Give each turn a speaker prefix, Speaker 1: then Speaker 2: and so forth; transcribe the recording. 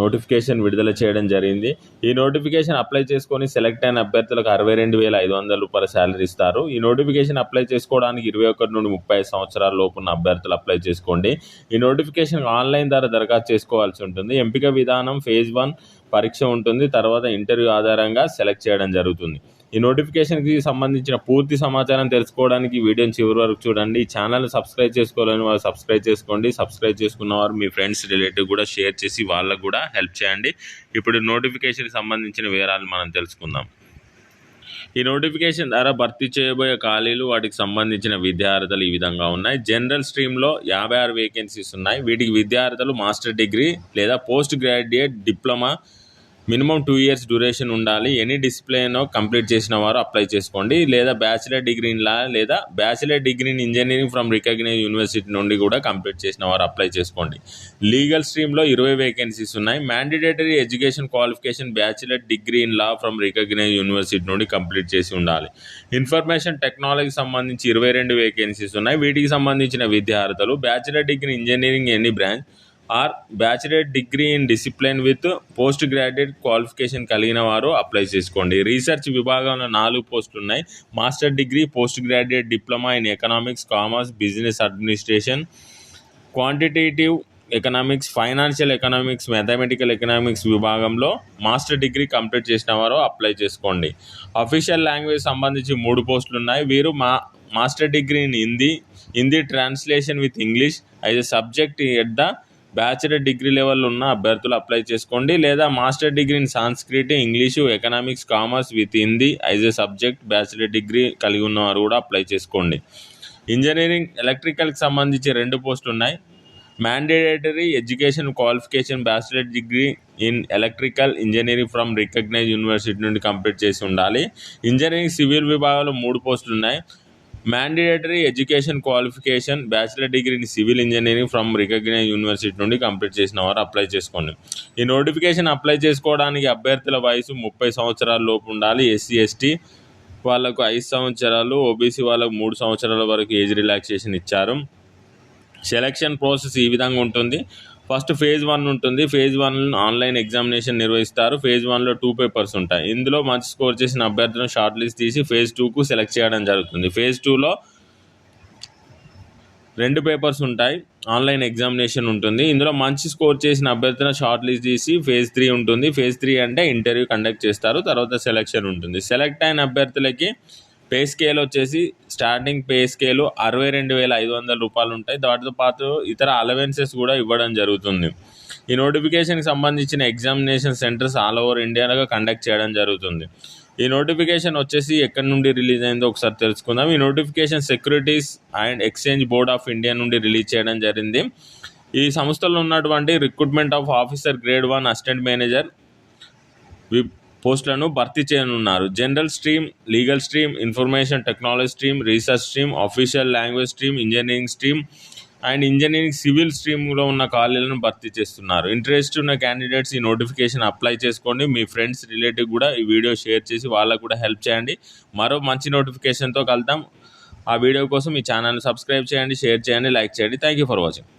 Speaker 1: Notification విడుదల చేయడం జరిగింది. ఈ నోటిఫికేషన్ అప్లై చేసుకొని సెలెక్ట్ అయిన అభ్యర్థులకు అరవై రెండు వేల ఐదు వందల రూపాయల శాలరీ ఇస్తారు. ఈ నోటిఫికేషన్ అప్లై చేసుకోవడానికి ఇరవై ఒకటి నుండి ముప్పై సంవత్సరాల లోపు ఉన్న అభ్యర్థులు అప్లై చేసుకోండి. ఈ నోటిఫికేషన్ ఆన్లైన్ ద్వారా దరఖాస్తు చేసుకోవాల్సి ఉంటుంది. ఎంపిక విధానం ఫేజ్ వన్ పరీక్ష ఉంటుంది. తర్వాత ఇంటర్వ్యూ ఆధారంగా సెలెక్ట్ చేయడం జరుగుతుంది. ఈ నోటిఫికేషన్కి సంబంధించిన పూర్తి సమాచారం తెలుసుకోవడానికి వీడియోని చివరి వరకు చూడండి. ఈ ఛానల్ సబ్స్క్రైబ్ చేసుకోవాలని వారు సబ్స్క్రైబ్ చేసుకోండి. సబ్స్క్రైబ్ చేసుకున్న వారు మీ ఫ్రెండ్స్ రిలేటివ్ కూడా షేర్ చేసి వాళ్ళకు కూడా హెల్ప్ చేయండి. ఇప్పుడు నోటిఫికేషన్కి సంబంధించిన వివరాలు మనం తెలుసుకుందాం. ఈ నోటిఫికేషన్ ద్వారా భర్తీ చేయబోయే ఖాళీలు వాటికి సంబంధించిన విద్యార్థులు ఈ విధంగా ఉన్నాయి. జనరల్ స్ట్రీమ్లో యాభై ఆరు వేకెన్సీస్ ఉన్నాయి. వీటికి విద్యార్థులు మాస్టర్ డిగ్రీ లేదా post graduate diploma minimum two years duration ఉండాలి. ఎనీ డిసిప్లిన్ కంప్లీట్ చేసిన వారు అప్లై చేసుకోండి. లేదా బ్యాచిలర్ డిగ్రీ ఇన్ లా లేదా bachelor degree in engineering from recognise university నుండి కూడా కంప్లీట్ చేసిన వారు అప్లై చేసుకోండి. లీగల్ స్ట్రీమ్లో ఇరవై వేకెన్సీస్ ఉన్నాయి. Mandatory education qualification bachelor degree in law from recognise university నుండి కంప్లీట్ చేసి ఉండాలి. ఇన్ఫర్మేషన్ టెక్నాలజీకి సంబంధించి ఇరవై రెండు వేకెన్సీస్ ఉన్నాయి. వీటికి సంబంధించిన విద్యార్థులు bachelor degree engineering any branch or bachelor degree in discipline with post graduate qualification కలిగిన వారు అప్లై చేసుకోండి. రీసెర్చ్ విభాగంలో నాలుగు పోస్టులు ఉన్నాయి. Master degree post graduate diploma in economics commerce business administration quantitative economics financial economics mathematical economics విభాగంలో master degree complete చేసిన వారు అప్లై చేసుకోండి. అఫీషియల్ లాంగ్వేజ్ సంబంధించి మూడు పోస్టులు ఉన్నాయి. వీరు మా master degree in Hindi Hindi translation with English as a subject at the bachelor degree level ఉన్న అభ్యర్థులు అప్లై చేసుకోండి లేదా master degree in Sanskrit English economics commerce with Hindi as a subject bachelor degree కలిగి ఉన్నవారు కూడా apply చేసుకోండి. Engineering ఎలక్ట్రికల్కి సంబంధించి రెండు పోస్టులు ఉన్నాయి. Mandatory education qualification bachelor degree in electrical engineering from recognise university నుండి కంప్లీట్ చేసి ఉండాలి. ఇంజనీరింగ్ సివిల్ విభాగంలో మూడు పోస్టులు ఉన్నాయి. Mandatory education qualification bachelor degree in civil engineering from recognise university నుండి కంప్లీట్ చేసిన వారు అప్లై చేసుకోండి. ఈ నోటిఫికేషన్ అప్లై చేసుకోవడానికి అభ్యర్థుల వయసు ముప్పై సంవత్సరాల లోపు ఉండాలి. ఎస్సీ ఎస్టీ వాళ్ళకు ఐదు సంవత్సరాలు ఓబీసీ వాళ్ళకు మూడు సంవత్సరాల వరకు ఏజ్ రిలాక్సేషన్ ఇచ్చారు. సెలక్షన్ ప్రాసెస్ ఈ విధంగా ఉంటుంది. ఫస్ట్ ఫేజ్ వన్ ఉంటుంది. ఫేజ్ వన్ ఆన్లైన్ ఎగ్జామినేషన్ నిర్వహిస్తారు. ఫేజ్ వన్లో టూ పేపర్స్ ఉంటాయి. ఇందులో మంచి స్కోర్ చేసిన అభ్యర్థులను షార్ట్ లిస్ట్ తీసి ఫేజ్ టూకు సెలెక్ట్ చేయడం జరుగుతుంది. ఫేజ్ టూలో రెండు పేపర్స్ ఉంటాయి. ఆన్లైన్ ఎగ్జామినేషన్ ఉంటుంది. ఇందులో మంచి స్కోర్ చేసిన అభ్యర్థుల షార్ట్ లిస్ట్ తీసి ఫేజ్ త్రీ ఉంటుంది. ఫేజ్ త్రీ అంటే ఇంటర్వ్యూ కండక్ట్ చేస్తారు. తర్వాత సెలెక్షన్ ఉంటుంది. సెలెక్ట్ అయిన అభ్యర్థులకి పే స్కేల్ వచ్చేసి స్టార్టింగ్ పే స్కేల్ అరవై రెండు వేల ఐదు వందల రూపాయలు ఉంటాయి. దాటితో పాటు ఇతర అలవెన్సెస్ కూడా ఇవ్వడం జరుగుతుంది. ఈ నోటిఫికేషన్కి సంబంధించిన ఎగ్జామినేషన్ సెంటర్స్ ఆల్ ఓవర్ ఇండియాగా కండక్ట్ చేయడం జరుగుతుంది. ఈ నోటిఫికేషన్ వచ్చేసి ఎక్కడి నుండి రిలీజ్ అయిందో ఒకసారి తెలుసుకుందాం. ఈ notification securities and exchange board of India నుండి రిలీజ్ చేయడం జరిగింది. ఈ సంస్థలో ఉన్నటువంటి recruitment of officer grade one assistant manager whip పోస్టులను భర్తీ చేయనున్నారు. General stream legal stream information technology stream research stream official language stream engineering stream and engineering civil స్ట్రీమ్లో ఉన్న ఖాళీలను భర్తీ చేస్తున్నారు. ఇంట్రెస్ట్ ఉన్న క్యాండిడేట్స్ ఈ నోటిఫికేషన్ అప్లై చేసుకోండి. మీ ఫ్రెండ్స్ రిలేటివ్ కూడా ఈ వీడియో షేర్ చేసి వాళ్ళకు కూడా హెల్ప్ చేయండి. మరో మంచి నోటిఫికేషన్తో కలుద్దాం. ఆ వీడియో కోసం మీ ఛానల్ని సబ్స్క్రైబ్ చేయండి షేర్ చేయండి లైక్ చేయండి. Thank you for watching